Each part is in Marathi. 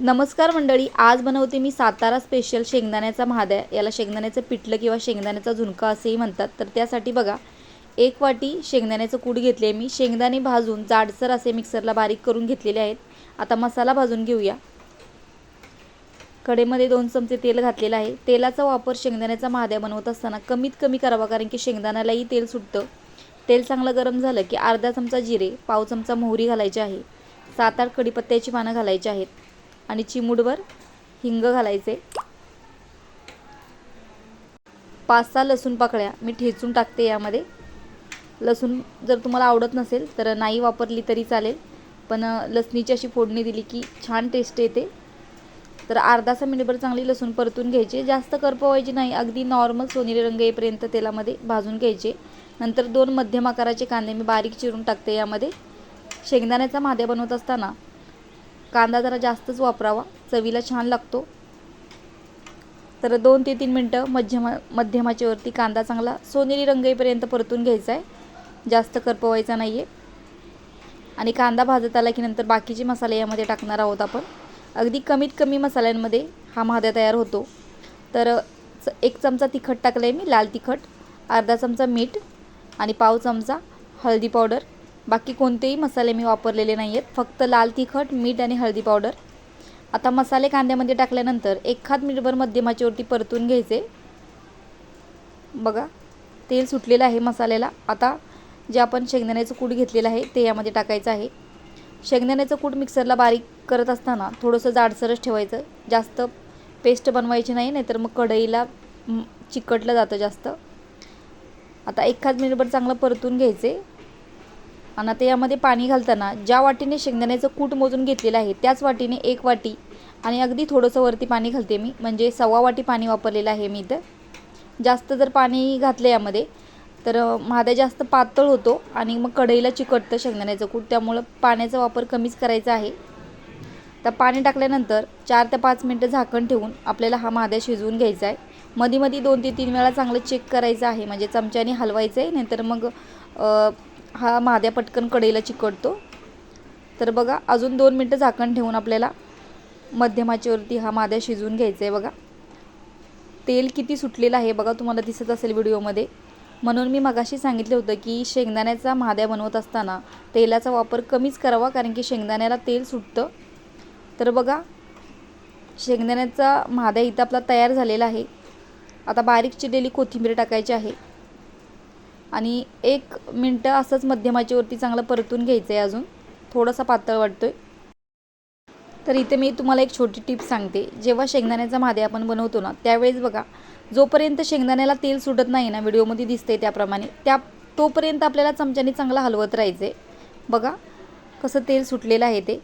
नमस्कार मंडळी आज बनवते मी सातारा स्पेशल शेंगदाण्याचा महाद्या. याला शेंगदाण्याचं पिठलं किंवा शेंगदाण्याचा झुणका असेही म्हणतात. तर त्यासाठी बघा एक वाटी शेंगदाण्याचं कूट घेतले आहे मी. शेंगदाणे भाजून जाडसर असे मिक्सरला बारीक करून घेतलेले आहेत. आता मसाला भाजून घेऊया. कडेमध्ये दोन चमचे तेल घातलेलं आहे. तेलाचा वापर शेंगदाण्याचा महाद्या बनवत असताना कमीत कमी करावा कारण की शेंगदाण्यालाही तेल सुटतं. तेल चांगलं गरम झालं की अर्धा चमचा जिरे पाव चमचा मोहरी घालायची आहे. सात आठ कढीपत्त्याची पानं घालायची आहेत. आणि चिमूडवर हिंग घालायचे. पाच सहा लसूण पाकळ्या मी ठेचून टाकते यामध्ये. लसूण जर तुम्हाला आवडत नसेल तर नाही वापरली तरी चालेल पण लसणीची अशी फोडणी दिली की छान टेस्ट येते. तर अर्धासा मिनिटभर चांगली लसूण परतून घ्यायची. जास्त करपवायची नाही अगदी नॉर्मल सोनेरी रंग येईपर्यंत तेलामध्ये भाजून घ्यायचे. नंतर दोन मध्यम आकाराचे कांदे मी बारीक चिरून टाकते यामध्ये. शेंगदाण्याचा माद्या बनवत असताना कांदा जरा जास्तच वापरावा. चवीला छान लागतो. तर दोन ते तीन मिनटं मध्यमा मध्यमाच्यावरती कांदा चांगला सोनेरी रंगईपर्यंत परतून घ्यायचा आहे. जास्त करपवायचा नाही आहे आणि कांदा भाजत आला की नंतर बाकीचे मसाले यामध्ये टाकणार आहोत आपण. अगदी कमीत कमी मसाल्यांमध्ये हा महाद्या तयार होतो. तर च एक चमचा तिखट टाकलं आहे मी लाल तिखट अर्धा चमचा मीठ आणि पाव चमचा हळदी पावडर. बाकी कोणतेही मसाले मी वापरलेले नाही आहेत फक्त लाल तिखट मीठ आणि हळदी पावडर. आता मसाले कांद्यामध्ये टाकल्यानंतर एखाद मिनिटभर मध्यमाच्यावरती परतून घ्यायचे. बघा तेल सुटलेलं आहे मसाल्याला. आता जे आपण शेंगदाण्याचं कूट घेतलेलं आहे ते यामध्ये टाकायचं आहे. शेंगदाण्याचं कूट मिक्सरला बारीक करत असताना थोडंसं जाडसरच ठेवायचं. जास्त पेस्ट बनवायची नाही नाहीतर मग कढईला चिकटलं जातं जास्त. आता एखाद मिनिटभर चांगलं परतून घ्यायचे. आणि आता यामध्ये पाणी घालताना ज्या वाटीने शेंगदाण्याचं कूट मोजून घेतलेलं आहे त्याच वाटीने एक वाटी आणि अगदी थोडंसं वरती पाणी घालते मी. म्हणजे सव्वा वाटी पाणी वापरलेलं आहे मी इथं. जास्त जर पाणी घातलं यामध्ये तर महाद्या जास्त पातळ होतो आणि मग कढईला चिकटतं शेंगदाण्याचं कूट. त्यामुळं पाण्याचा वापर कमीच करायचा आहे. तर पाणी टाकल्यानंतर चार ते पाच मिनटं झाकण ठेवून आपल्याला हा महाद्या शिजवून घ्यायचा आहे. मध्ये मध्ये दोन ते तीन वेळा चांगलं चेक करायचं आहे. म्हणजे चमच्याने हलवायचं आहे. नंतर मग हा महाद्या पटकन कढईला चिकटतो. तर बघा अजून दोन मिनटं झाकण ठेवून आपल्याला मध्यमाच्यावरती हा माद्या शिजवून घ्यायचा आहे बघा. तेल किती सुटलेलं आहे बघा तुम्हाला दिसत असेल व्हिडिओमध्ये. म्हणून मी मगाशी सांगितलं होतं की शेंगदाण्याचा महाद्या बनवत असताना तेलाचा वापर कमीच करावा कारण की शेंगदाण्याला तेल सुटतं. तर बघा शेंगदाण्याचा महाद्या इथं आपला तयार झालेला आहे. आता बारीक चिरलेली कोथिंबीर टाकायची आहे. आणि एक मिनटं असंच मध्यमाच्यावरती चांगलं परतून घ्यायचं आहे अजून. थोडासा पातळ वाटतो आहे तर इथे मी तुम्हाला एक छोटी टिप सांगते. जेव्हा शेंगदाण्याचा मादे आपण बनवतो ना त्यावेळेस बघा जोपर्यंत शेंगदाण्याला तेल सुटत नाही ना व्हिडिओमध्ये दिसते त्याप्रमाणे त्या तोपर्यंत आपल्याला चमच्याने चांगलं हलवत राहायचं आहे बघा कसं तेल सुटलेलं आहे ते.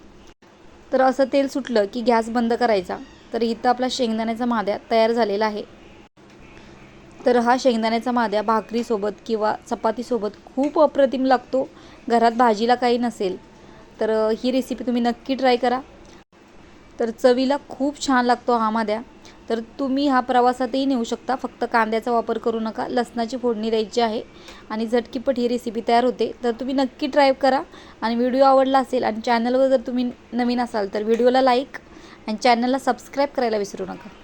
तर असं तेल सुटलं की गॅस बंद करायचा. तर इथं आपला शेंगदाण्याचा माद्या तयार झालेला आहे. तर हा शेंगदाण्याचा माद्या भाकरीसोबत किंवा चपातीसोबत खूप अप्रतिम लागतो. घरात भाजीला काही नसेल. तर ही रेसिपी तुम्ही नक्की ट्राय करा. तर चवीला खूप छान लागतो हा माद्या. तर तुम्ही हा प्रवासातही नेऊ शकता. फक्त कांद्याचा वापर करू नका. लसणाची फोडणी द्यायची आहे आणि झटकीपट ही रेसिपी तयार होते. तर तुम्ही नक्की ट्राय करा. आणि व्हिडिओ आवडला असेल आणि चॅनलवर जर तुम्ही नवीन असाल तर व्हिडिओला लाईक आणि चॅनलला सबस्क्राईब करायला विसरू नका.